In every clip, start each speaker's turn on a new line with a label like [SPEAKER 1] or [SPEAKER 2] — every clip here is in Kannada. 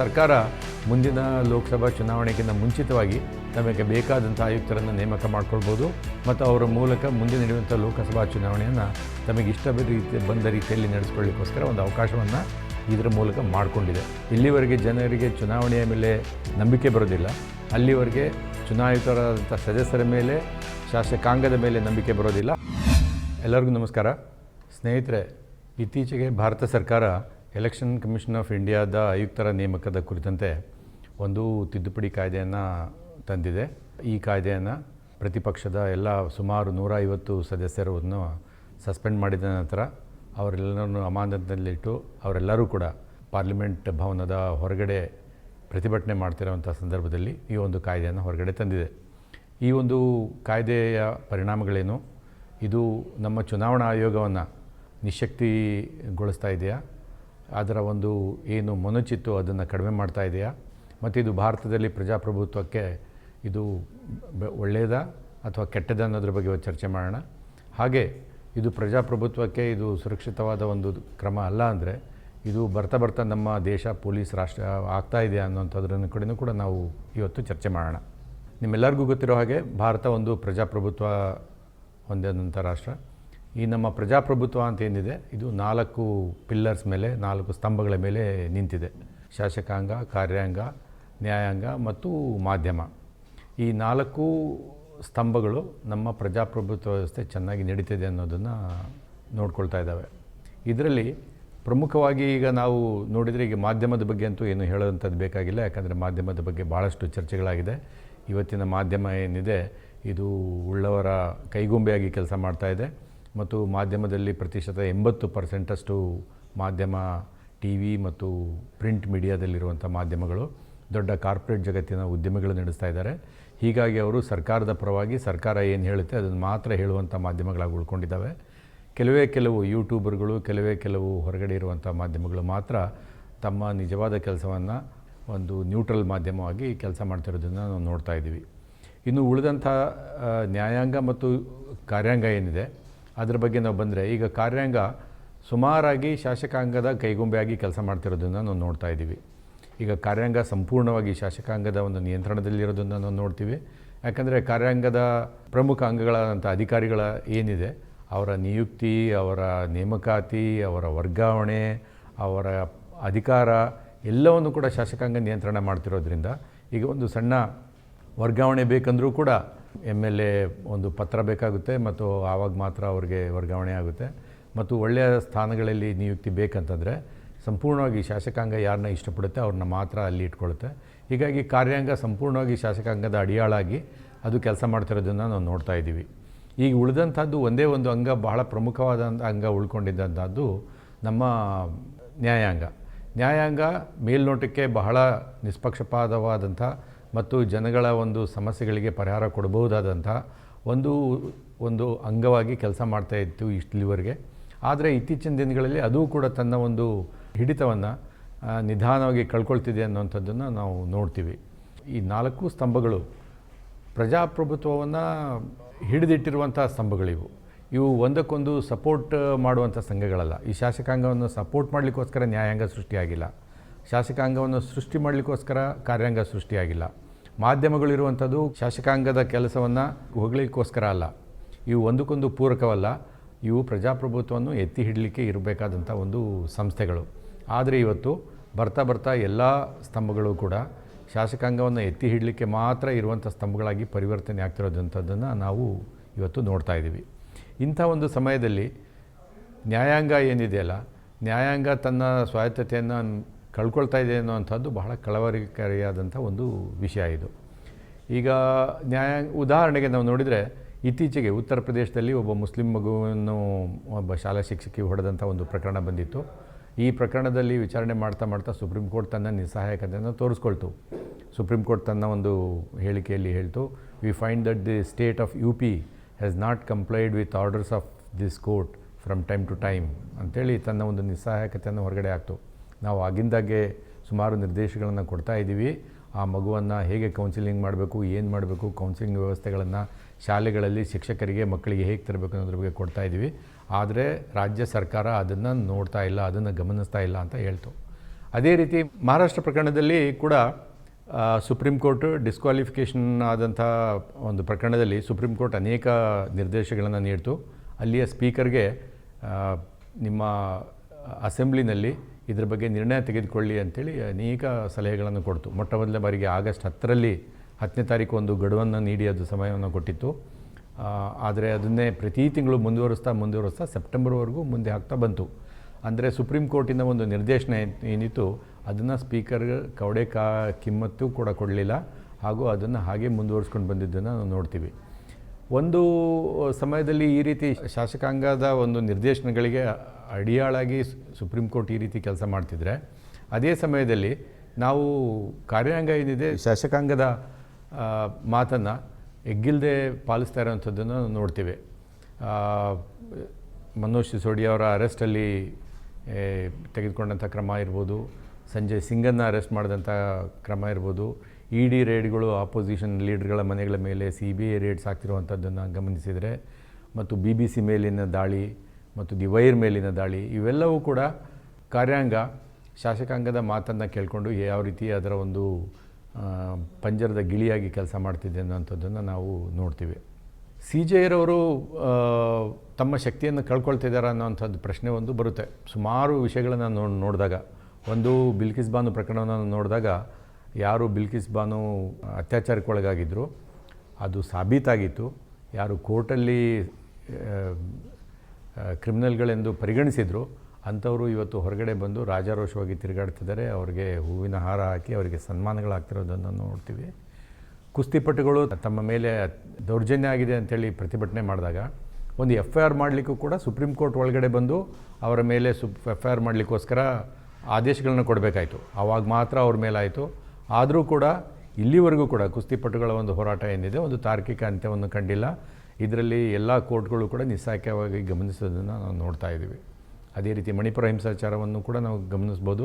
[SPEAKER 1] ಸರ್ಕಾರ ಮುಂದಿನ ಲೋಕಸಭಾ ಚುನಾವಣೆಗಿಂತ ಮುಂಚಿತವಾಗಿ ತಮಗೆ ಬೇಕಾದಂಥ ಆಯುಕ್ತರನ್ನು ನೇಮಕ ಮಾಡಿಕೊಳ್ಬೋದು ಮತ್ತು ಅವರ ಮೂಲಕ ಮುಂದೆ ನಡೆಯುವಂಥ ಲೋಕಸಭಾ ಚುನಾವಣೆಯನ್ನು ತಮಗೆ ಇಷ್ಟ ರೀತಿ ಬಂದ ರೀತಿಯಲ್ಲಿ ನಡೆಸ್ಕೊಳ್ಳಿಕ್ಕೋಸ್ಕರ ಒಂದು ಅವಕಾಶವನ್ನು ಇದರ ಮೂಲಕ ಮಾಡಿಕೊಂಡಿದೆ. ಇಲ್ಲಿವರೆಗೆ ಜನರಿಗೆ ಚುನಾವಣೆಯ ಮೇಲೆ ನಂಬಿಕೆ ಬರೋದಿಲ್ಲ. ಅಲ್ಲಿವರೆಗೆ ಚುನಾಯಿತರಾದಂಥ ಸದಸ್ಯರ ಮೇಲೆ, ಶಾಸಕಾಂಗದ ಮೇಲೆ ನಂಬಿಕೆ ಬರೋದಿಲ್ಲ. ಎಲ್ಲರಿಗೂ ನಮಸ್ಕಾರ. ಸ್ನೇಹಿತರೆ, ಇತ್ತೀಚೆಗೆ ಭಾರತ ಸರ್ಕಾರ ಎಲೆಕ್ಷನ್ ಕಮಿಷನ್ ಆಫ್ ಇಂಡಿಯಾದ ಆಯುಕ್ತರ ನೇಮಕದ ಕುರಿತಂತೆ ಒಂದು ತಿದ್ದುಪಡಿ ಕಾಯ್ದೆಯನ್ನು ತಂದಿದೆ. ಈ ಕಾಯ್ದೆಯನ್ನು ಪ್ರತಿಪಕ್ಷದ ಎಲ್ಲ ಸುಮಾರು ನೂರ ಐವತ್ತು ಸದಸ್ಯರನ್ನು ಸಸ್ಪೆಂಡ್ ಮಾಡಿದ ನಂತರ ಅವರೆಲ್ಲರನ್ನು ಅಮಾನತಿನಲ್ಲಿಟ್ಟು ಅವರೆಲ್ಲರೂ ಕೂಡ ಪಾರ್ಲಿಮೆಂಟ್ ಭವನದ ಹೊರಗಡೆ ಪ್ರತಿಭಟನೆ ಮಾಡ್ತಿರೋವಂಥ ಸಂದರ್ಭದಲ್ಲಿ ಈ ಒಂದು ಕಾಯ್ದೆಯನ್ನು ಹೊರಗಡೆ ತಂದಿದೆ. ಈ ಒಂದು ಕಾಯ್ದೆಯ ಪರಿಣಾಮಗಳೇನು? ಇದು ನಮ್ಮ ಚುನಾವಣಾ ಆಯೋಗವನ್ನು ನಿಶಕ್ತಿಗೊಳಿಸ್ತಾ ಇದೆಯಾ? ಅದರ ಒಂದು ಏನು ಮೊನಚಿತ್ತು ಅದನ್ನು ಕಡಿಮೆ ಮಾಡ್ತಾ ಇದೆಯಾ? ಮತ್ತು ಇದು ಭಾರತದಲ್ಲಿ ಪ್ರಜಾಪ್ರಭುತ್ವಕ್ಕೆ ಇದು ಒಳ್ಳೆಯದ ಅಥವಾ ಕೆಟ್ಟದ ಅನ್ನೋದ್ರ ಬಗ್ಗೆ ಚರ್ಚೆ ಮಾಡೋಣ. ಹಾಗೆ ಇದು ಪ್ರಜಾಪ್ರಭುತ್ವಕ್ಕೆ ಇದು ಸುರಕ್ಷಿತವಾದ ಒಂದು ಕ್ರಮ ಅಲ್ಲ ಅಂದರೆ ಇದು ಬರ್ತಾ ಬರ್ತಾ ನಮ್ಮ ದೇಶ ಪೊಲೀಸ್ ರಾಷ್ಟ್ರ ಆಗ್ತಾ ಇದೆ ಅನ್ನೋಂಥದ್ರನ್ನು ಕಡೆಯೂ ಕೂಡ ನಾವು ಇವತ್ತು ಚರ್ಚೆ ಮಾಡೋಣ. ನಿಮ್ಮೆಲ್ಲರಿಗೂ ಗೊತ್ತಿರೋ ಹಾಗೆ ಭಾರತ ಒಂದು ಪ್ರಜಾಪ್ರಭುತ್ವ ಹೊಂದಿದಂಥ ರಾಷ್ಟ್ರ. ಈ ನಮ್ಮ ಪ್ರಜಾಪ್ರಭುತ್ವ ಅಂತ ಏನಿದೆ, ಇದು ನಾಲ್ಕು ಪಿಲ್ಲರ್ಸ್ ಮೇಲೆ, ನಾಲ್ಕು ಸ್ತಂಭಗಳ ಮೇಲೆ ನಿಂತಿದೆ. ಶಾಸಕಾಂಗ, ಕಾರ್ಯಾಂಗ, ನ್ಯಾಯಾಂಗ ಮತ್ತು ಮಾಧ್ಯಮ. ಈ ನಾಲ್ಕು ಸ್ತಂಭಗಳು ನಮ್ಮ ಪ್ರಜಾಪ್ರಭುತ್ವ ವ್ಯವಸ್ಥೆ ಚೆನ್ನಾಗಿ ನಡೀತಿದೆ ಅನ್ನೋದನ್ನು ನೋಡ್ಕೊಳ್ತಾ ಇದ್ದಾವೆ. ಇದರಲ್ಲಿ ಪ್ರಮುಖವಾಗಿ ಈಗ ನಾವು ನೋಡಿದರೆ ಈಗ ಮಾಧ್ಯಮದ ಬಗ್ಗೆ ಅಂತೂ ಏನು ಹೇಳೋವಂಥದ್ದು ಬೇಕಾಗಿಲ್ಲ, ಯಾಕಂದರೆ ಮಾಧ್ಯಮದ ಬಗ್ಗೆ ಭಾಳಷ್ಟು ಚರ್ಚೆಗಳಾಗಿದೆ. ಇವತ್ತಿನ ಮಾಧ್ಯಮ ಏನಿದೆ, ಇದು ಉಳ್ಳವರ ಕೈಗೊಂಬೆಯಾಗಿ ಕೆಲಸ ಮಾಡ್ತಾಯಿದೆ ಮತ್ತು ಮಾಧ್ಯಮದಲ್ಲಿ ಪ್ರತಿಶತ ಎಂಬತ್ತು ಪರ್ಸೆಂಟಷ್ಟು ಮಾಧ್ಯಮ ಟಿ ವಿ ಮತ್ತು ಪ್ರಿಂಟ್ ಮೀಡಿಯಾದಲ್ಲಿರುವಂಥ ಮಾಧ್ಯಮಗಳು ದೊಡ್ಡ ಕಾರ್ಪೊರೇಟ್ ಜಗತ್ತಿನ ಉದ್ಯಮಿಗಳು ನಡೆಸ್ತಾ ಇದ್ದಾರೆ. ಹೀಗಾಗಿ ಅವರು ಸರ್ಕಾರದ ಪರವಾಗಿ ಸರ್ಕಾರ ಏನು ಹೇಳುತ್ತೆ ಅದನ್ನು ಮಾತ್ರ ಹೇಳುವಂಥ ಮಾಧ್ಯಮಗಳಾಗಿ ಉಳ್ಕೊಂಡಿದ್ದಾವೆ. ಕೆಲವೇ ಕೆಲವು ಯೂಟ್ಯೂಬರ್ಗಳು, ಕೆಲವೇ ಕೆಲವು ಹೊರಗಡೆ ಇರುವಂಥ ಮಾಧ್ಯಮಗಳು ಮಾತ್ರ ತಮ್ಮ ನಿಜವಾದ ಕೆಲಸವನ್ನು ಒಂದು ನ್ಯೂಟ್ರಲ್ ಮಾಧ್ಯಮವಾಗಿ ಕೆಲಸ ಮಾಡ್ತಿರೋದನ್ನು ನಾವು ನೋಡ್ತಾ ಇದ್ದೀವಿ. ಇನ್ನು ಉಳಿದಂಥ ನ್ಯಾಯಾಂಗ ಮತ್ತು ಕಾರ್ಯಾಂಗ ಏನಿದೆ ಅದರ ಬಗ್ಗೆ ನಾವು ಬಂದರೆ, ಈಗ ಕಾರ್ಯಾಂಗ ಸುಮಾರಾಗಿ ಶಾಸಕಾಂಗದ ಕೈಗೊಂಬೆಯಾಗಿ ಕೆಲಸ ಮಾಡ್ತಿರೋದನ್ನು ನಾವು ನೋಡ್ತಾ ಇದ್ದೀವಿ. ಈಗ ಕಾರ್ಯಾಂಗ ಸಂಪೂರ್ಣವಾಗಿ ಶಾಸಕಾಂಗದ ಒಂದು ನಿಯಂತ್ರಣದಲ್ಲಿರೋದನ್ನು ನಾವು ನೋಡ್ತೀವಿ. ಯಾಕಂದರೆ ಕಾರ್ಯಾಂಗದ ಪ್ರಮುಖ ಅಂಗಗಳಾದಂಥ ಅಧಿಕಾರಿಗಳ ಏನಿದೆ, ಅವರ ನಿಯುಕ್ತಿ, ಅವರ ನೇಮಕಾತಿ, ಅವರ ವರ್ಗಾವಣೆ, ಅವರ ಅಧಿಕಾರ ಎಲ್ಲವನ್ನು ಕೂಡ ಶಾಸಕಾಂಗ ನಿಯಂತ್ರಣ ಮಾಡ್ತಿರೋದ್ರಿಂದ ಈಗ ಒಂದು ಸಣ್ಣ ವರ್ಗಾವಣೆ ಬೇಕಂದರೂ ಕೂಡ ಎಂ ಎಲ್ ಎ ಒಂದು ಪತ್ರ ಬೇಕಾಗುತ್ತೆ ಮತ್ತು ಆವಾಗ ಮಾತ್ರ ಅವ್ರಿಗೆ ವರ್ಗಾವಣೆ ಆಗುತ್ತೆ. ಮತ್ತು ಒಳ್ಳೆಯ ಸ್ಥಾನಗಳಲ್ಲಿ ನಿಯುಕ್ತಿ ಬೇಕಂತಂದರೆ ಸಂಪೂರ್ಣವಾಗಿ ಶಾಸಕಾಂಗ ಯಾರನ್ನ ಇಷ್ಟಪಡುತ್ತೆ ಅವ್ರನ್ನ ಮಾತ್ರ ಅಲ್ಲಿ ಇಟ್ಕೊಳ್ಳುತ್ತೆ ಹೀಗಾಗಿ ಕಾರ್ಯಾಂಗ ಸಂಪೂರ್ಣವಾಗಿ ಶಾಸಕಾಂಗದ ಅಡಿಯಾಳಾಗಿ ಅದು ಕೆಲಸ ಮಾಡ್ತಿರೋದನ್ನು ನಾವು ನೋಡ್ತಾ ಇದ್ದೀವಿ. ಈಗ ಉಳಿದಂಥದ್ದು ಒಂದೇ ಒಂದು ಅಂಗ ಬಹಳ ಪ್ರಮುಖವಾದಂಥ ಅಂಗ ಉಳ್ಕೊಂಡಿದ್ದಂಥದ್ದು ನಮ್ಮ ನ್ಯಾಯಾಂಗ. ನ್ಯಾಯಾಂಗ ಮೇಲ್ನೋಟಕ್ಕೆ ಬಹಳ ನಿಷ್ಪಕ್ಷಪಾತವಾದಂಥ ಮತ್ತು ಜನಗಳ ಒಂದು ಸಮಸ್ಯೆಗಳಿಗೆ ಪರಿಹಾರ ಕೊಡಬಹುದಾದಂಥ ಒಂದು ಒಂದು ಅಂಗವಾಗಿ ಕೆಲಸ ಮಾಡ್ತಾ ಇತ್ತು ಇಷ್ಟಲಿವರೆಗೆ ಆದರೆ ಇತ್ತೀಚಿನ ದಿನಗಳಲ್ಲಿ ಅದು ಕೂಡ ತನ್ನ ಒಂದು ಹಿಡಿತವನ್ನು ನಿಧಾನವಾಗಿ ಕಳ್ಕೊಳ್ತಿದೆ ಅನ್ನೋಂಥದ್ದನ್ನು ನಾವು ನೋಡ್ತೀವಿ. ಈ ನಾಲ್ಕು ಸ್ತಂಭಗಳು ಪ್ರಜಾಪ್ರಭುತ್ವವನ್ನು ಹಿಡಿದಿಟ್ಟಿರುವಂಥ ಸ್ತಂಭಗಳಿವು. ಇವು ಒಂದಕ್ಕೊಂದು ಸಪೋರ್ಟ್ ಮಾಡುವಂಥ ಸಂಘಗಳಲ್ಲ. ಈ ಶಾಸಕಾಂಗವನ್ನು ಸಪೋರ್ಟ್ ಮಾಡಲಿಕ್ಕೋಸ್ಕರ ನ್ಯಾಯಾಂಗ ಸೃಷ್ಟಿಯಾಗಿಲ್ಲ. ಶಾಸಕಾಂಗವನ್ನು ಸೃಷ್ಟಿ ಮಾಡಲಿಕ್ಕೋಸ್ಕರ ಕಾರ್ಯಾಂಗ ಸೃಷ್ಟಿಯಾಗಿಲ್ಲ. ಮಾಧ್ಯಮಗಳಿರುವಂಥದ್ದು ಶಾಸಕಾಂಗದ ಕೆಲಸವನ್ನು ಹೊಗಳಿಕ್ಕೋಸ್ಕರ ಅಲ್ಲ. ಇವು ಒಂದಕ್ಕೊಂದು ಪೂರಕವಲ್ಲ. ಇವು ಪ್ರಜಾಪ್ರಭುತ್ವವನ್ನು ಎತ್ತಿ ಹಿಡಲಿಕ್ಕೆ ಇರಬೇಕಾದಂಥ ಒಂದು ಸಂಸ್ಥೆಗಳು. ಆದರೆ ಇವತ್ತು ಬರ್ತಾ ಬರ್ತಾ ಎಲ್ಲ ಸ್ತಂಭಗಳು ಕೂಡ ಶಾಸಕಾಂಗವನ್ನು ಎತ್ತಿ ಹಿಡಲಿಕ್ಕೆ ಮಾತ್ರ ಇರುವಂಥ ಸ್ತಂಭಗಳಾಗಿ ಪರಿವರ್ತನೆ ಆಗ್ತಿರೋದಂಥದ್ದನ್ನು ನಾವು ಇವತ್ತು ನೋಡ್ತಾ ಇದ್ದೀವಿ. ಇಂಥ ಒಂದು ಸಮಯದಲ್ಲಿ ನ್ಯಾಯಾಂಗ ಏನಿದೆಯಲ್ಲ, ನ್ಯಾಯಾಂಗ ತನ್ನ ಸ್ವಾಯತ್ತತೆಯನ್ನು ಕಳ್ಕೊಳ್ತಾ ಇದೆ ಅನ್ನುವಂಥದ್ದು ಬಹಳ ಕಳವರಿಕಾರಿಯಾದಂಥ ಒಂದು ವಿಷಯ ಇದು. ಈಗ ನ್ಯಾಯ, ಉದಾಹರಣೆಗೆ ನಾವು ನೋಡಿದರೆ ಇತ್ತೀಚೆಗೆ ಉತ್ತರ ಪ್ರದೇಶದಲ್ಲಿ ಒಬ್ಬ ಮುಸ್ಲಿಂ ಮಗುವನ್ನು ಒಬ್ಬ ಶಾಲಾ ಶಿಕ್ಷಕಿ ಹೊಡೆದಂಥ ಒಂದು ಪ್ರಕರಣ ಬಂದಿತ್ತು. ಈ ಪ್ರಕರಣದಲ್ಲಿ ವಿಚಾರಣೆ ಮಾಡ್ತಾ ಮಾಡ್ತಾ ಸುಪ್ರೀಂ ಕೋರ್ಟ್ ತನ್ನ ನಿಸ್ಸಹಾಯಕತೆಯನ್ನು ತೋರಿಸ್ಕೊಳ್ತು. ಸುಪ್ರೀಂ ಕೋರ್ಟ್ ತನ್ನ ಒಂದು ಹೇಳಿಕೆಯಲ್ಲಿ ಹೇಳ್ತು we find that the state of U P has not complied with orders of this court from time to time ಅಂಥೇಳಿ ತನ್ನ ಒಂದು ನಿಸ್ಸಹಾಯಕತೆಯನ್ನು ಹೊರಗಡೆ ಆಗ್ತು ನಾವು ಆಗಿಂದಾಗೆ ಸುಮಾರು ನಿರ್ದೇಶಗಳನ್ನು ಕೊಡ್ತಾ ಇದ್ದೀವಿ. ಆ ಮಗುವನ್ನು ಹೇಗೆ ಕೌನ್ಸಿಲಿಂಗ್ ಮಾಡಬೇಕು, ಏನು ಮಾಡಬೇಕು ಕೌನ್ಸಿಲಿಂಗ್ ವ್ಯವಸ್ಥೆಗಳನ್ನು ಶಾಲೆಗಳಲ್ಲಿ ಶಿಕ್ಷಕರಿಗೆ, ಮಕ್ಕಳಿಗೆ ಹೇಗೆ ತರಬೇಕು ಅನ್ನೋದ್ರ ಬಗ್ಗೆ ಕೊಡ್ತಾ ಇದ್ದೀವಿ. ಆದರೆ ರಾಜ್ಯ ಸರ್ಕಾರ ಅದನ್ನು ನೋಡ್ತಾ ಇಲ್ಲ, ಅದನ್ನು ಗಮನಿಸ್ತಾ ಇಲ್ಲ ಅಂತ ಹೇಳ್ತು. ಅದೇ ರೀತಿ ಮಹಾರಾಷ್ಟ್ರ ಪ್ರಕರಣದಲ್ಲಿ ಕೂಡ ಸುಪ್ರೀಂ ಕೋರ್ಟ್ ಡಿಸ್ಕ್ವಾಲಿಫಿಕೇಷನ್ ಆದಂಥ ಒಂದು ಪ್ರಕರಣದಲ್ಲಿ ಸುಪ್ರೀಂ ಕೋರ್ಟ್ ಅನೇಕ ನಿರ್ದೇಶಗಳನ್ನು ನೀಡಿತು. ಅಲ್ಲಿಯ ಸ್ಪೀಕರ್ಗೆ ನಿಮ್ಮ ಅಸೆಂಬ್ಲಿನಲ್ಲಿ ಇದ್ರ ಬಗ್ಗೆ ನಿರ್ಣಯ ತೆಗೆದುಕೊಳ್ಳಿ ಅಂತೇಳಿ ಅನೇಕ ಸಲಹೆಗಳನ್ನು ಕೊಡ್ತು. ಮೊಟ್ಟ ಮೊದಲ ಬಾರಿಗೆ ಆಗಸ್ಟ್ ಹತ್ತರಲ್ಲಿ ಹತ್ತನೇ ತಾರೀಕು ಒಂದು ಗಡುವನ್ನು ನೀಡಿ ಅದು ಸಮಯವನ್ನು ಕೊಟ್ಟಿತ್ತು. ಆದರೆ ಅದನ್ನೇ ಪ್ರತಿ ತಿಂಗಳು ಮುಂದುವರಿಸ್ತಾ ಮುಂದುವರಿಸ್ತಾ ಸೆಪ್ಟೆಂಬರ್ವರೆಗೂ ಮುಂದೆ ಆಗ್ತಾ ಬಂತು. ಅಂದರೆ ಸುಪ್ರೀಂ ಕೋರ್ಟಿನ ಒಂದು ನಿರ್ದೇಶನ ಏನಿತ್ತು, ಅದನ್ನು ಸ್ಪೀಕರ್ ಕವಡೆ ಕಾ, ಕಿಮ್ಮತ್ತು ಕೂಡ ಕೊಡಲಿಲ್ಲ. ಹಾಗೂ ಅದನ್ನು ಹಾಗೆ ಮುಂದುವರಿಸ್ಕೊಂಡು ಬಂದಿದ್ದನ್ನು ನಾವು ನೋಡ್ತೀವಿ. ಒಂದು ಸಮಯದಲ್ಲಿ ಈ ರೀತಿ ಶಾಸಕಾಂಗದ ಒಂದು ನಿರ್ದೇಶನಗಳಿಗೆ ಅಡಿಯಾಳಾಗಿ ಸುಪ್ರೀಂ ಕೋರ್ಟ್ ಈ ರೀತಿ ಕೆಲಸ ಮಾಡ್ತಿದ್ರೆ, ಅದೇ ಸಮಯದಲ್ಲಿ ನಾವು ಕಾರ್ಯಾಂಗ ಏನಿದೆ, ಶಾಸಕಾಂಗದ ಮಾತನ್ನು ಎಗ್ಗಿಲ್ಲದೆ ಪಾಲಿಸ್ತಾ ಇರೋವಂಥದ್ದನ್ನು ನೋಡ್ತೀವಿ. ಮನೋಜ್ ಸಿಸೋಡಿ ಅವರ ಅರೆಸ್ಟಲ್ಲಿ ತೆಗೆದುಕೊಂಡಂಥ ಕ್ರಮ ಇರ್ಬೋದು, ಸಂಜಯ್ ಸಿಂಗನ್ನು ಅರೆಸ್ಟ್ ಮಾಡಿದಂಥ ಕ್ರಮ ಇರ್ಬೋದು ಇ ಡಿ ರೇಡ್ಗಳು ಆಪೋಸಿಷನ್ ಲೀಡ್ರ್ಗಳ ಮನೆಗಳ ಮೇಲೆ ಸಿ ಬಿ ಐ ರೇಡ್ಸ್ ಆಗ್ತಿರುವಂಥದ್ದನ್ನು ಗಮನಿಸಿದರೆ ಮತ್ತು ಬಿ ಬಿ ಸಿ ಮೇಲಿನ ದಾಳಿ ಮತ್ತು ದಿ ವೈರ್ ಮೇಲಿನ ದಾಳಿ ಇವೆಲ್ಲವೂ ಕೂಡ ಕಾರ್ಯಾಂಗ ಶಾಸಕಾಂಗದ ಮಾತನ್ನು ಕೇಳಿಕೊಂಡು ಯಾವ ರೀತಿ ಅದರ ಒಂದು ಪಂಜರದ ಗಿಳಿಯಾಗಿ ಕೆಲಸ ಮಾಡ್ತಿದೆ ಅನ್ನೋಂಥದ್ದನ್ನು ನಾವು ನೋಡ್ತೀವಿ. ಸಿ ಜೆ ಐರವರು ತಮ್ಮ ಶಕ್ತಿಯನ್ನು ಕಳ್ಕೊಳ್ತಿದ್ದಾರೆ ಅನ್ನೋವಂಥದ್ದು ಪ್ರಶ್ನೆ ಒಂದು ಬರುತ್ತೆ. ಸುಮಾರು ವಿಷಯಗಳನ್ನು ನೋಡಿ ನೋಡಿದಾಗ, ಒಂದು ಬಿಲ್ಕಿಸ್ ಬಾನು ಪ್ರಕರಣವನ್ನು ನೋಡಿದಾಗ ಯಾರು ಬಿಲ್ಕಿಸ್ ಬಾನು ಅತ್ಯಾಚಾರಕ್ಕೊಳಗಾಗಿದ್ದರು ಅದು ಸಾಬೀತಾಗಿತ್ತು. ಯಾರು ಕೋರ್ಟಲ್ಲಿ ಕ್ರಿಮಿನಲ್ಗಳೆಂದು ಪರಿಗಣಿಸಿದರು, ಅಂಥವರು ಇವತ್ತು ಹೊರಗಡೆ ಬಂದು ರಾಜಾರೋಷವಾಗಿ ತಿರುಗಾಡ್ತಿದ್ದಾರೆ. ಅವರಿಗೆ ಹೂವಿನ ಹಾರ ಹಾಕಿ ಅವರಿಗೆ ಸನ್ಮಾನಗಳಾಗ್ತಿರೋದನ್ನು ನೋಡ್ತೀವಿ. ಕುಸ್ತಿಪಟುಗಳು ತಮ್ಮ ಮೇಲೆ ದೌರ್ಜನ್ಯ ಆಗಿದೆ ಅಂಥೇಳಿ ಪ್ರತಿಭಟನೆ ಮಾಡಿದಾಗ, ಒಂದು ಎಫ್ ಐ ಆರ್ ಮಾಡಲಿಕ್ಕೂ ಕೂಡ ಸುಪ್ರೀಂ ಕೋರ್ಟ್ ಒಳಗಡೆ ಬಂದು ಅವರ ಮೇಲೆ ಸುಪ್ ಎಫ್ ಐ ಆರ್ ಮಾಡಲಿಕ್ಕೋಸ್ಕರ ಆದೇಶಗಳನ್ನ ಕೊಡಬೇಕಾಯಿತು. ಆವಾಗ ಮಾತ್ರ ಅವ್ರ ಮೇಲಾಯಿತು. ಆದರೂ ಕೂಡ ಇಲ್ಲಿವರೆಗೂ ಕೂಡ ಕುಸ್ತಿಪಟುಗಳ ಒಂದು ಹೋರಾಟ ಏನಿದೆ, ಒಂದು ತಾರ್ಕಿಕ ಅಂತ್ಯವನ್ನು ಕಂಡಿಲ್ಲ. ಇದರಲ್ಲಿ ಎಲ್ಲ ಕೋರ್ಟ್ಗಳು ಕೂಡ ನಿಸ್ಸಾಕ್ಯವಾಗಿ ಗಮನಿಸೋದನ್ನು ನಾವು ನೋಡ್ತಾ ಇದ್ದೀವಿ. ಅದೇ ರೀತಿ ಮಣಿಪುರ ಹಿಂಸಾಚಾರವನ್ನು ಕೂಡ ನಾವು ಗಮನಿಸ್ಬೋದು.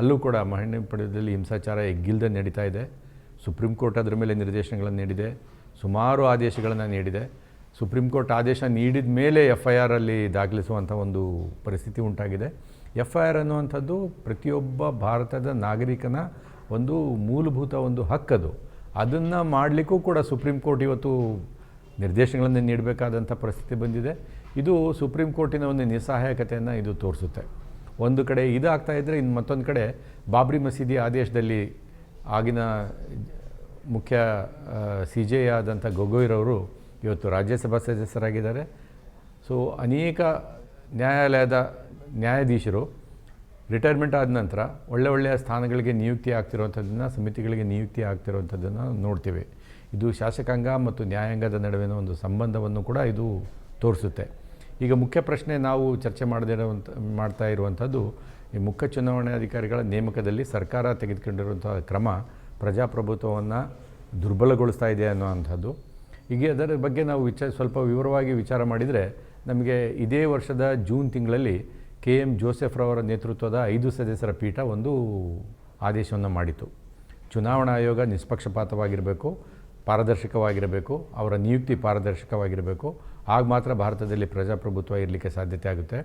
[SPEAKER 1] ಅಲ್ಲೂ ಕೂಡ ಮಣಿಪುರದಲ್ಲಿ ಹಿಂಸಾಚಾರ ಎಗ್ಗಿಲ್ದೆ ನಡೀತಾ ಇದೆ. ಸುಪ್ರೀಂ ಕೋರ್ಟ್ ಅದರ ಮೇಲೆ ನಿರ್ದೇಶನಗಳನ್ನು ನೀಡಿದೆ. ಸುಮಾರು ಆದೇಶಗಳನ್ನು ನೀಡಿದೆ. ಸುಪ್ರೀಂ ಕೋರ್ಟ್ ಆದೇಶ ನೀಡಿದ ಮೇಲೆ ಎಫ್ ಐ ಆರಲ್ಲಿ ದಾಖಲಿಸುವಂಥ ಒಂದು ಪರಿಸ್ಥಿತಿ ಉಂಟಾಗಿದೆ. ಎಫ್ ಐ ಆರ್ ಅನ್ನುವಂಥದ್ದು ಪ್ರತಿಯೊಬ್ಬ ಭಾರತದ ನಾಗರಿಕನ ಒಂದು ಮೂಲಭೂತ ಒಂದು ಹಕ್ಕದು ಅದನ್ನು ಮಾಡಲಿಕ್ಕೂ ಕೂಡ ಸುಪ್ರೀಂ ಕೋರ್ಟ್ ಇವತ್ತು ನಿರ್ದೇಶನಗಳನ್ನು ನೀಡಬೇಕಾದಂಥ ಪರಿಸ್ಥಿತಿ ಬಂದಿದೆ. ಇದು ಸುಪ್ರೀಂ ಕೋರ್ಟಿನ ಒಂದು ನಿಸ್ಸಹಾಯಕತೆಯನ್ನು ಇದು ತೋರಿಸುತ್ತೆ. ಒಂದು ಕಡೆ ಇದಾಗ್ತಾ ಇದ್ದರೆ ಇನ್ನು ಮತ್ತೊಂದು ಕಡೆ ಬಾಬ್ರಿ ಮಸೀದಿ ಆದೇಶದಲ್ಲಿ ಆಗಿನ ಮುಖ್ಯ ಸಿ ಜೆ ಆದಂಥ ಗೊಗೊಯ್ರವರು ಇವತ್ತು ರಾಜ್ಯಸಭಾ ಸದಸ್ಯರಾಗಿದ್ದಾರೆ. ಸೊ, ಅನೇಕ ನ್ಯಾಯಾಲಯದ ನ್ಯಾಯಾಧೀಶರು ರಿಟೈರ್ಮೆಂಟ್ ಆದ ನಂತರ ಒಳ್ಳೆ ಒಳ್ಳೆಯ ಸ್ಥಾನಗಳಿಗೆ ನಿಯುಕ್ತಿ ಆಗ್ತಿರುವಂಥದ್ದನ್ನು, ಸಮಿತಿಗಳಿಗೆ ನಿಯುಕ್ತಿ ಆಗ್ತಿರುವಂಥದ್ದನ್ನು ನೋಡ್ತೀವಿ. ಇದು ಶಾಸಕಾಂಗ ಮತ್ತು ನ್ಯಾಯಾಂಗದ ನಡುವಿನ ಒಂದು ಸಂಬಂಧವನ್ನು ಕೂಡ ಇದು ತೋರಿಸುತ್ತೆ. ಈಗ ಮುಖ್ಯ ಪ್ರಶ್ನೆ ನಾವು ಚರ್ಚೆ ಮಾಡದಿರುವಂಥ, ಮಾಡ್ತಾ ಇರುವಂಥದ್ದು, ಈ ಮುಖ್ಯ ಚುನಾವಣಾಧಿಕಾರಿಗಳ ನೇಮಕದಲ್ಲಿ ಸರ್ಕಾರ ತೆಗೆದುಕೊಂಡಿರುವಂಥ ಕ್ರಮ ಪ್ರಜಾಪ್ರಭುತ್ವವನ್ನು ದುರ್ಬಲಗೊಳಿಸ್ತಾ ಇದೆ ಅನ್ನೋವಂಥದ್ದು. ಹೀಗೆ ಅದರ ಬಗ್ಗೆ ನಾವು ವಿಚಾರ, ಸ್ವಲ್ಪ ವಿವರವಾಗಿ ವಿಚಾರ ಮಾಡಿದರೆ ನಮಗೆ ಇದೇ ವರ್ಷದ ಜೂನ್ ತಿಂಗಳಲ್ಲಿ ಕೆ ಎಂ ಜೋಸೆಫ್ರವರ ನೇತೃತ್ವದ ಐದು ಸದಸ್ಯರ ಪೀಠ ಒಂದು ಆದೇಶವನ್ನು ಮಾಡಿತು. ಚುನಾವಣಾ ಆಯೋಗ ನಿಷ್ಪಕ್ಷಪಾತವಾಗಿರಬೇಕು, ಪಾರದರ್ಶಕವಾಗಿರಬೇಕು, ಅವರ ನಿಯುಕ್ತಿ ಪಾರದರ್ಶಕವಾಗಿರಬೇಕು. ಆಗ ಮಾತ್ರ ಭಾರತದಲ್ಲಿ ಪ್ರಜಾಪ್ರಭುತ್ವ ಇರಲಿಕ್ಕೆ ಸಾಧ್ಯತೆ ಆಗುತ್ತೆ.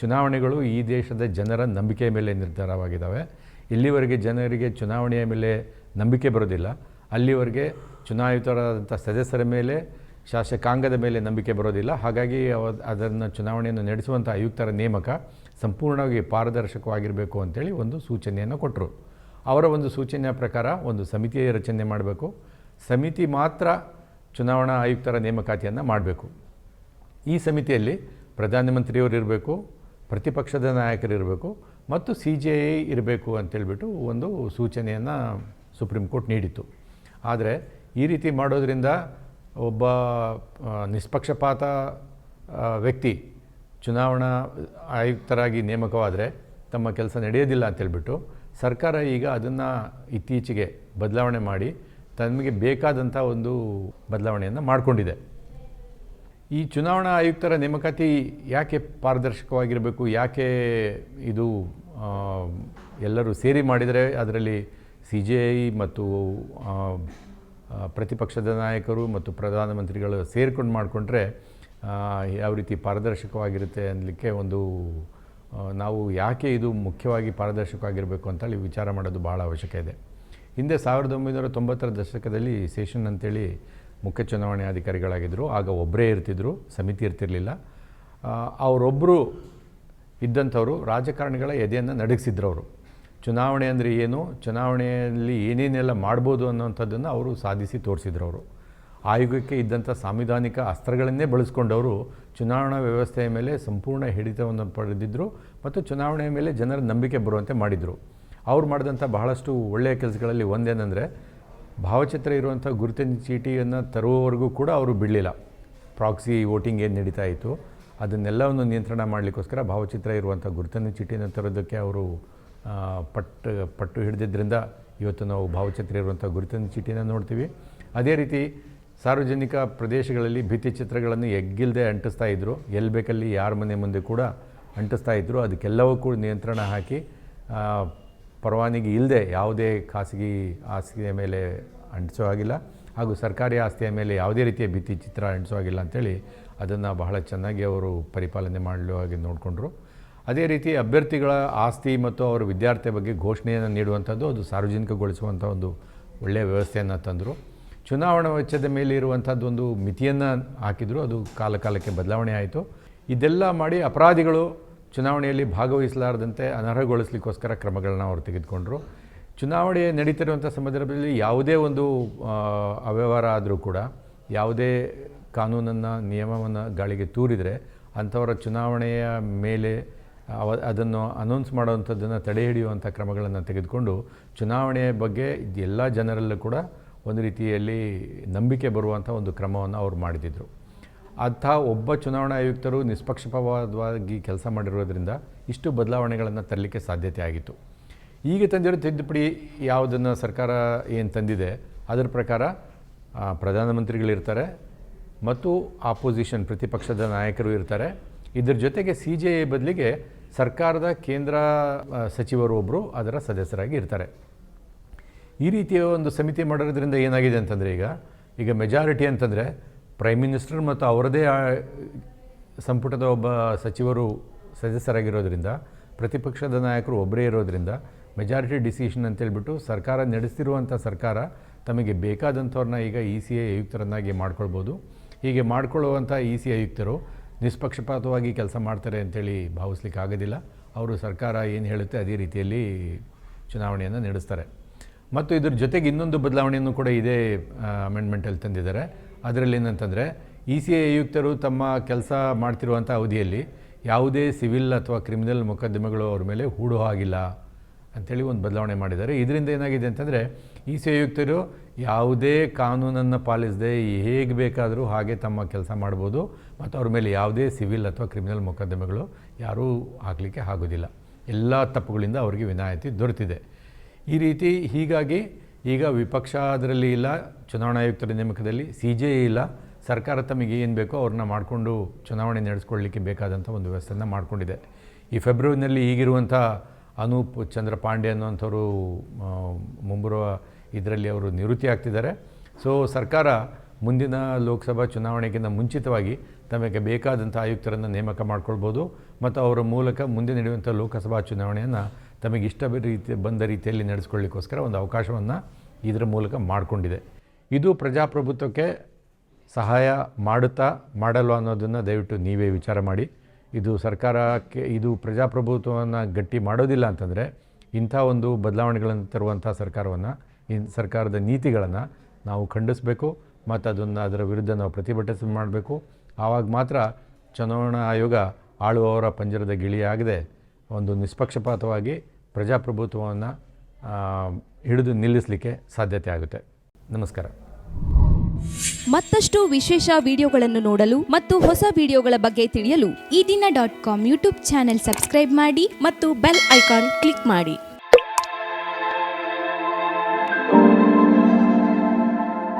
[SPEAKER 1] ಚುನಾವಣೆಗಳು ಈ ದೇಶದ ಜನರ ನಂಬಿಕೆಯ ಮೇಲೆ ನಿರ್ಧಾರವಾಗಿದ್ದಾವೆ ಇಲ್ಲಿವರೆಗೆ ಜನರಿಗೆ ಚುನಾವಣೆಯ ಮೇಲೆ ನಂಬಿಕೆ ಬರೋದಿಲ್ಲ. ಅಲ್ಲಿವರೆಗೆ ಚುನಾಯಿತರಾದಂಥ ಸದಸ್ಯರ ಮೇಲೆ, ಶಾಸಕಾಂಗದ ಮೇಲೆ ನಂಬಿಕೆ ಬರೋದಿಲ್ಲ. ಹಾಗಾಗಿ ಅವ ಅದನ್ನು ಚುನಾವಣೆಯನ್ನು ನಡೆಸುವಂಥ ಆಯುಕ್ತರ ನೇಮಕ ಸಂಪೂರ್ಣವಾಗಿ ಪಾರದರ್ಶಕವಾಗಿರಬೇಕು ಅಂತೇಳಿ ಒಂದು ಸೂಚನೆಯನ್ನು ಕೊಟ್ಟರು ಅವರ ಒಂದು ಸೂಚನೆಯ ಪ್ರಕಾರ ಒಂದು ಸಮಿತಿಯ ರಚನೆ ಮಾಡಬೇಕು. ಸಮಿತಿ ಮಾತ್ರ ಚುನಾವಣಾ ಆಯುಕ್ತರ ನೇಮಕಾತಿಯನ್ನು ಮಾಡಬೇಕು. ಈ ಸಮಿತಿಯಲ್ಲಿ ಪ್ರಧಾನಮಂತ್ರಿಯವರು ಇರಬೇಕು, ಪ್ರತಿಪಕ್ಷದ ನಾಯಕರು ಇರಬೇಕು ಮತ್ತು ಸಿ ಜೆ ಐ ಇರಬೇಕು ಅಂತೇಳ್ಬಿಟ್ಟು ಒಂದು ಸೂಚನೆಯನ್ನು ಸುಪ್ರೀಂ ಕೋರ್ಟ್ ನೀಡಿತ್ತು. ಆದರೆ ಈ ರೀತಿ ಮಾಡೋದರಿಂದ ಒಬ್ಬ ನಿಷ್ಪಕ್ಷಪಾತ ವ್ಯಕ್ತಿ ಚುನಾವಣಾ ಆಯುಕ್ತರಾಗಿ ನೇಮಕವಾದರೆ ತಮ್ಮ ಕೆಲಸ ನಡೆಯೋದಿಲ್ಲ ಅಂತೇಳ್ಬಿಟ್ಟು ಸರ್ಕಾರ ಈಗ ಅದನ್ನು ಇತ್ತೀಚೆಗೆ ಬದಲಾವಣೆ ಮಾಡಿ ತಮಗೆ ಬೇಕಾದಂಥ ಒಂದು ಬದಲಾವಣೆಯನ್ನು ಮಾಡಿಕೊಂಡಿದೆ. ಈ ಚುನಾವಣಾ ಆಯುಕ್ತರ ನೇಮಕಾತಿ ಯಾಕೆ ಪಾರದರ್ಶಕವಾಗಿರಬೇಕು, ಯಾಕೆ ಇದು ಎಲ್ಲರೂ ಸೇರಿ ಮಾಡಿದರೆ ಅದರಲ್ಲಿ ಸಿ ಜೆ ಐ ಮತ್ತು ಪ್ರತಿಪಕ್ಷದ ನಾಯಕರು ಮತ್ತು ಪ್ರಧಾನಮಂತ್ರಿಗಳು ಸೇರಿಕೊಂಡು ಮಾಡಿಕೊಂಡ್ರೆ ಯಾವ ರೀತಿ ಪಾರದರ್ಶಕವಾಗಿರುತ್ತೆ ಅನ್ನಲಿಕ್ಕೆ ಒಂದು ನಾವು ಯಾಕೆ ಇದು ಮುಖ್ಯವಾಗಿ ಪಾರದರ್ಶಕವಾಗಿರಬೇಕು ಅಂತೇಳಿ ವಿಚಾರ ಮಾಡೋದು ಭಾಳ ಅವಶ್ಯಕ ಇದೆ. ಹಿಂದೆ ಸಾವಿರದ ಒಂಬೈನೂರ ತೊಂಬತ್ತರ ದಶಕದಲ್ಲಿ ಸೇಷನ್ ಅಂತೇಳಿ ಮುಖ್ಯ ಚುನಾವಣೆ ಅಧಿಕಾರಿಗಳಾಗಿದ್ದರು ಆಗ ಒಬ್ಬರೇ ಇರ್ತಿದ್ರು, ಸಮಿತಿ ಇರ್ತಿರಲಿಲ್ಲ. ಅವರೊಬ್ಬರು ಇದ್ದಂಥವರು ರಾಜಕಾರಣಿಗಳ ಎದೆಯನ್ನು ನಡಗಿಸಿದ್ರು ಅವರು ಚುನಾವಣೆ ಅಂದರೆ ಏನು? ಚುನಾವಣೆಯಲ್ಲಿ ಏನೇನೆಲ್ಲ ಮಾಡ್ಬೋದು ಅನ್ನೋಂಥದ್ದನ್ನು ಅವರು ಸಾಧಿಸಿ ತೋರಿಸಿದ್ರು ಅವರು ಆಯೋಗಕ್ಕೆ ಇದ್ದಂಥ ಸಾಂವಿಧಾನಿಕ ಅಸ್ತ್ರಗಳನ್ನೇ ಬಳಸ್ಕೊಂಡವರು ಚುನಾವಣಾ ವ್ಯವಸ್ಥೆಯ ಮೇಲೆ ಸಂಪೂರ್ಣ ಹಿಡಿತವನ್ನು ಪಡೆದಿದ್ದರು ಮತ್ತು ಚುನಾವಣೆಯ ಮೇಲೆ ಜನರ ನಂಬಿಕೆ ಬರುವಂತೆ ಮಾಡಿದರು. ಅವ್ರು ಮಾಡಿದಂಥ ಬಹಳಷ್ಟು ಒಳ್ಳೆಯ ಕೆಲಸಗಳಲ್ಲಿ ಒಂದೇನೆಂದರೆ ಭಾವಚಿತ್ರ ಇರುವಂಥ ಗುರುತಿನ ಚೀಟಿಯನ್ನು ತರುವವರೆಗೂ ಕೂಡ ಅವರು ಬಿಡಲಿಲ್ಲ. ಪ್ರಾಕ್ಸಿ ವೋಟಿಂಗ್ ಏನು ನಡೀತಾ ಇತ್ತು, ಅದನ್ನೆಲ್ಲವನ್ನು ನಿಯಂತ್ರಣ ಮಾಡಲಿಕ್ಕೋಸ್ಕರ ಭಾವಚಿತ್ರ ಇರುವಂಥ ಗುರುತಿನ ಚೀಟಿನ ತರೋದಕ್ಕೆ ಅವರು ಪಟ್ಟು ಪಟ್ಟು ಹಿಡಿದಿದ್ದರಿಂದ ಇವತ್ತು ನಾವು ಭಾವಚಿತ್ರ ಇರುವಂಥ ಗುರುತಿನ ಚೀಟಿನ ನೋಡ್ತೀವಿ. ಅದೇ ರೀತಿ ಸಾರ್ವಜನಿಕ ಪ್ರದೇಶಗಳಲ್ಲಿ ಭಿತ್ತಿಚಿತ್ರಗಳನ್ನು ಎಗ್ಗಿಲ್ಲದೆ ಅಂಟಿಸ್ತಾ ಇದ್ದರು ಎಲ್ಲಿ ಬೇಕಲ್ಲಿ ಯಾರ ಮನೆ ಮುಂದೆ ಕೂಡ ಅಂಟಿಸ್ತಾ ಇದ್ದರು ಅದಕ್ಕೆಲ್ಲವೂ ಕೂಡ ನಿಯಂತ್ರಣ ಹಾಕಿ ಪರವಾನಗಿ ಇಲ್ಲದೆ ಯಾವುದೇ ಖಾಸಗಿ ಆಸ್ತಿಯ ಮೇಲೆ ಅಂಟಿಸೋ ಆಗಿಲ್ಲ ಹಾಗೂ ಸರ್ಕಾರಿ ಆಸ್ತಿಯ ಮೇಲೆ ಯಾವುದೇ ರೀತಿಯ ಭಿತ್ತಿ ಚಿತ್ರ ಅಂಟಿಸೋ ಆಗಿಲ್ಲ ಅಂಥೇಳಿ ಅದನ್ನು ಬಹಳ ಚೆನ್ನಾಗಿ ಅವರು ಪರಿಪಾಲನೆ ಮಾಡಲು ಹಾಗೆ ನೋಡಿಕೊಂಡ್ರು. ಅದೇ ರೀತಿ ಅಭ್ಯರ್ಥಿಗಳ ಆಸ್ತಿ ಮತ್ತು ಅವರ ವಿದ್ಯಾರ್ಥಿ ಬಗ್ಗೆ ಘೋಷಣೆಯನ್ನು ನೀಡುವಂಥದ್ದು ಅದು ಸಾರ್ವಜನಿಕಗೊಳಿಸುವಂಥ ಒಂದು ಒಳ್ಳೆಯ ವ್ಯವಸ್ಥೆಯನ್ನು ತಂದರು. ಚುನಾವಣಾ ವೆಚ್ಚದ ಮೇಲೆ ಇರುವಂಥದ್ದು ಒಂದು ಮಿತಿಯನ್ನು ಹಾಕಿದರು. ಅದು ಕಾಲ ಕಾಲಕ್ಕೆ ಬದಲಾವಣೆ ಆಯಿತು. ಇದೆಲ್ಲ ಮಾಡಿ ಅಪರಾಧಿಗಳು ಚುನಾವಣೆಯಲ್ಲಿ ಭಾಗವಹಿಸಲಾರದಂತೆ ಅನರ್ಹಗೊಳಿಸ್ಲಿಕ್ಕೋಸ್ಕರ ಕ್ರಮಗಳನ್ನ ಅವರು ತೆಗೆದುಕೊಂಡರು. ಚುನಾವಣೆ ನಡೀತಿರುವಂಥ ಸಂದರ್ಭದಲ್ಲಿ ಯಾವುದೇ ಒಂದು ಅವ್ಯವಹಾರ ಆದರೂ ಕೂಡ, ಯಾವುದೇ ಕಾನೂನನ್ನು, ನಿಯಮವನ್ನು ಗಾಳಿಗೆ ತೂರಿದರೆ ಅಂಥವರ ಚುನಾವಣೆಯ ಮೇಲೆ ಅವ, ಅದನ್ನು ಅನೌನ್ಸ್ ಮಾಡುವಂಥದ್ದನ್ನು ತಡೆ ಹಿಡಿಯುವಂಥ ಕ್ರಮಗಳನ್ನು ತೆಗೆದುಕೊಂಡು, ಚುನಾವಣೆಯ ಬಗ್ಗೆ ಎಲ್ಲ ಜನರಲ್ಲೂ ಕೂಡ ಒಂದು ರೀತಿಯಲ್ಲಿ ನಂಬಿಕೆ ಬರುವಂಥ ಒಂದು ಕ್ರಮವನ್ನು ಅವರು ಮಾಡಿದ್ರು ಅಂಥ ಒಬ್ಬ ಚುನಾವಣಾ ಆಯುಕ್ತರು ನಿಷ್ಪಕ್ಷಪಾತವಾಗಿ ಕೆಲಸ ಮಾಡಿರೋದ್ರಿಂದ ಇಷ್ಟು ಬದಲಾವಣೆಗಳನ್ನು ತರಲಿಕ್ಕೆ ಸಾಧ್ಯತೆ ಆಗಿತ್ತು. ಈಗ ತಂದಿರೋ ತಿದ್ದುಪಡಿ ಯಾವುದನ್ನು ಸರ್ಕಾರ ಏನು ತಂದಿದೆ, ಅದರ ಪ್ರಕಾರ ಪ್ರಧಾನಮಂತ್ರಿಗಳಿರ್ತಾರೆ ಮತ್ತು ಆಪೋಸಿಷನ್ ಪ್ರತಿಪಕ್ಷದ ನಾಯಕರು ಇರ್ತಾರೆ. ಇದರ ಜೊತೆಗೆ ಸಿ ಜೆ ಎ ಬದಲಿಗೆ ಸರ್ಕಾರದ ಕೇಂದ್ರ ಸಚಿವರು ಒಬ್ಬರು ಅದರ ಸದಸ್ಯರಾಗಿ ಇರ್ತಾರೆ. ಈ ರೀತಿಯ ಒಂದು ಸಮಿತಿ ಮಾಡೋದ್ರಿಂದ ಏನಾಗಿದೆ ಅಂತಂದರೆ ಈಗ ಈಗ ಮೆಜಾರಿಟಿ ಅಂತಂದರೆ ಪ್ರೈಮ್ ಮಿನಿಸ್ಟರ್ ಮತ್ತು ಅವರದೇ ಸಂಪುಟದ ಒಬ್ಬ ಸಚಿವರು ಸದಸ್ಯರಾಗಿರೋದ್ರಿಂದ, ಪ್ರತಿಪಕ್ಷದ ನಾಯಕರು ಒಬ್ಬರೇ ಇರೋದ್ರಿಂದ ಮೆಜಾರಿಟಿ ಡಿಸಿಷನ್ ಅಂತೇಳ್ಬಿಟ್ಟು ಸರ್ಕಾರ ನಡೆಸ್ತಿರುವಂಥ ಸರ್ಕಾರ ತಮಗೆ ಬೇಕಾದಂಥವ್ರನ್ನ ಈಗ ಇ ಸಿ ಐ ಆಯುಕ್ತರನ್ನಾಗಿ ಮಾಡ್ಕೊಳ್ಬೋದು. ಹೀಗೆ ಮಾಡ್ಕೊಳ್ಳುವಂಥ ಇ ಸಿ ಆಯುಕ್ತರು ನಿಷ್ಪಕ್ಷಪಾತವಾಗಿ ಕೆಲಸ ಮಾಡ್ತಾರೆ ಅಂತೇಳಿ ಭಾವಿಸ್ಲಿಕ್ಕೆ ಆಗೋದಿಲ್ಲ ಅವರು ಸರ್ಕಾರ ಏನು ಹೇಳುತ್ತೆ ಅದೇ ರೀತಿಯಲ್ಲಿ ಚುನಾವಣೆಯನ್ನು ನಡೆಸ್ತಾರೆ. ಮತ್ತು ಇದ್ರ ಜೊತೆಗೆ ಇನ್ನೊಂದು ಬದಲಾವಣೆಯನ್ನು ಕೂಡ ಇದೇ ಅಮೆಂಡ್ಮೆಂಟಲ್ಲಿ ತಂದಿದ್ದಾರೆ. ಅದರಲ್ಲಿ ಏನಂತಂದರೆ ಇ ಸಿ ಐ ಆಯುಕ್ತರು ತಮ್ಮ ಕೆಲಸ ಮಾಡ್ತಿರುವಂಥ ಅವಧಿಯಲ್ಲಿ ಯಾವುದೇ ಸಿವಿಲ್ ಅಥವಾ ಕ್ರಿಮಿನಲ್ ಮೊಕದ್ದಮೆಗಳು ಅವ್ರ ಮೇಲೆ ಹೂಡೋ ಹಾಗಿಲ್ಲ ಅಂಥೇಳಿ ಒಂದು ಬದಲಾವಣೆ ಮಾಡಿದ್ದಾರೆ. ಇದರಿಂದ ಏನಾಗಿದೆ ಅಂತಂದರೆ ಇ ಸಿ ಆಯುಕ್ತರು ಯಾವುದೇ ಕಾನೂನನ್ನು ಪಾಲಿಸದೆ ಹೇಗೆ ಬೇಕಾದರೂ ಹಾಗೆ ತಮ್ಮ ಕೆಲಸ ಮಾಡ್ಬೋದು ಮತ್ತು ಅವ್ರ ಮೇಲೆ ಯಾವುದೇ ಸಿವಿಲ್ ಅಥವಾ ಕ್ರಿಮಿನಲ್ ಮೊಕದ್ದಮೆಗಳು ಯಾರೂ ಹಾಕಲಿಕ್ಕೆ ಆಗೋದಿಲ್ಲ. ಎಲ್ಲ ತಪ್ಪುಗಳಿಂದ ಅವರಿಗೆ ವಿನಾಯಿತಿ ದೊರೆತಿದೆ. ಈ ರೀತಿ ಹೀಗಾಗಿ ಈಗ ವಿಪಕ್ಷ ಅದರಲ್ಲಿ ಇಲ್ಲ, ಚುನಾವಣಾ ಆಯುಕ್ತರ ನೇಮಕದಲ್ಲಿ ಸಿ ಜೆ ಇಲ್ಲ. ಸರ್ಕಾರ ತಮಗೆ ಏನು ಬೇಕೋ ಅವ್ರನ್ನ ಮಾಡಿಕೊಂಡು ಚುನಾವಣೆ ನಡೆಸ್ಕೊಳ್ಳಿಕ್ಕೆ ಬೇಕಾದಂಥ ಒಂದು ವ್ಯವಸ್ಥೆಯನ್ನು ಮಾಡಿಕೊಂಡಿದೆ. ಈ ಫೆಬ್ರವರಿನಲ್ಲಿ ಈಗಿರುವಂಥ ಅನೂಪ್ ಚಂದ್ರ ಪಾಂಡೆ ಅನ್ನುವಂಥವರು ಮುಂಬರುವ ಇದರಲ್ಲಿ ಅವರು ನಿವೃತ್ತಿ ಆಗ್ತಿದ್ದಾರೆ. ಸೊ, ಸರ್ಕಾರ ಮುಂದಿನ ಲೋಕಸಭಾ ಚುನಾವಣೆಗಿಂತ ಮುಂಚಿತವಾಗಿ ತಮಗೆ ಬೇಕಾದಂಥ ಆಯುಕ್ತರನ್ನು ನೇಮಕ ಮಾಡ್ಕೊಳ್ಬೋದು. ಮತ್ತು ಅವರ ಮೂಲಕ ಮುಂದೆ ನಡೆಯುವಂಥ ಲೋಕಸಭಾ ಚುನಾವಣೆಯನ್ನು ತಮಗೆ ಇಷ್ಟ ರೀತಿ, ಬಂದ ರೀತಿಯಲ್ಲಿ ನಡೆಸ್ಕೊಳ್ಳಿಕ್ಕೋಸ್ಕರ ಒಂದು ಅವಕಾಶವನ್ನು ಇದರ ಮೂಲಕ ಮಾಡಿಕೊಂಡಿದೆ. ಇದು ಪ್ರಜಾಪ್ರಭುತ್ವಕ್ಕೆ ಸಹಾಯ ಮಾಡುತ್ತಾ ಮಾಡಲ್ವಾ ಅನ್ನೋದನ್ನು ದಯವಿಟ್ಟು ನೀವೇ ವಿಚಾರ ಮಾಡಿ. ಇದು ಸರ್ಕಾರಕ್ಕೆ, ಇದು ಪ್ರಜಾಪ್ರಭುತ್ವವನ್ನು ಗಟ್ಟಿ ಮಾಡೋದಿಲ್ಲ ಅಂತಂದರೆ ಇಂಥ ಒಂದು ಬದಲಾವಣೆಗಳನ್ನು ತರುವಂಥ ಸರ್ಕಾರವನ್ನು ಇನ್ ಸರ್ಕಾರದ ನೀತಿಗಳನ್ನು ನಾವು ಖಂಡಿಸಬೇಕು. ಮತ್ತು ಅದನ್ನು ಅದರ ವಿರುದ್ಧ ನಾವು ಪ್ರತಿಭಟನೆ ಮಾಡಬೇಕು. ಆವಾಗ ಮಾತ್ರ ಚುನಾವಣಾ ಆಯೋಗ ಆಳುವವರ ಪಂಜರದ ಗಿಳಿಯಾಗದೆ. ಒಂದು ನಿಷ್ಪಕ್ಷಪಾತವಾಗಿ ಪ್ರಜಾಪ್ರಭುತ್ವವನ್ನು ಹಿಡಿದು ನಿಲ್ಲಿಸಲಿಕ್ಕೆ ಸಾಧ್ಯತೆ ಆಗುತ್ತೆ. ನಮಸ್ಕಾರ.
[SPEAKER 2] ಮತ್ತಷ್ಟು ವಿಶೇಷ ವಿಡಿಯೋಗಳನ್ನು ನೋಡಲು ಮತ್ತು ಹೊಸ ವಿಡಿಯೋಗಳ ಬಗ್ಗೆ ತಿಳಿಯಲು
[SPEAKER 3] ಈ ದಿನ dot com YouTube channel subscribe ಮಾಡಿ ಮತ್ತು ಬೆಲ್ ಐಕಾನ್ ಕ್ಲಿಕ್ ಮಾಡಿ.